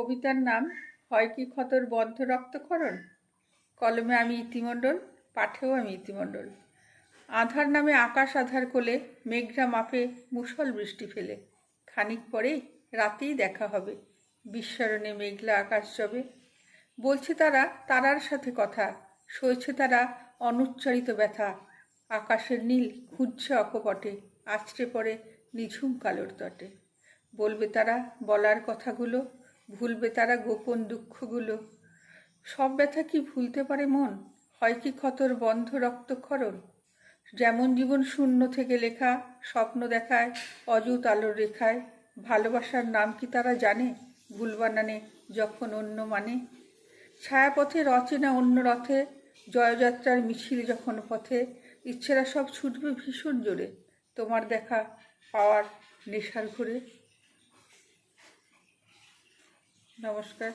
কবিতার নাম হয় কি ক্ষতর বদ্ধ রক্তক্ষরণ? কলমে আমি ইতিমণ্ডল, পাঠেও আমি ইতিমণ্ডল। আধার নামে আকাশ আধার কোলে, মেঘরা মাপে মুষল বৃষ্টি ফেলে। খানিক পরে রাতেই দেখা হবে, বিস্মরণে মেঘলা আকাশ জবে। বলছে তারা, তারার সাথে কথা। সইছে তারা অনুচ্চারিত ব্যথা। আকাশের নীল খুঁজছে অকপটে, আছড়ে পড়ে নিঝুম কালোর তটে। বলবে তারা বলার কথাগুলো ভুলবে তারা গোপন দুঃখগুলো। সব ব্যথা কি ভুলতে পারে মন? হয় কি ক্ষতর বন্ধ রক্তক্ষরণ? যেমন জীবন শূন্য থেকে লেখা, স্বপ্ন দেখায়, অযুত আলোর রেখায়। ভালোবাসার নাম কি তারা জানে? ভুল বানানে যখন অন্য মানে? ছায়াপথে রচে না অন্য রথে? জয়যাত্রার মিছিল যখন পথে? ইচ্ছেরা সব ছুটবে ভীষণ জোরে। তোমার দেখা পাওয়ার নেশার ঘুরে। নমস্কার।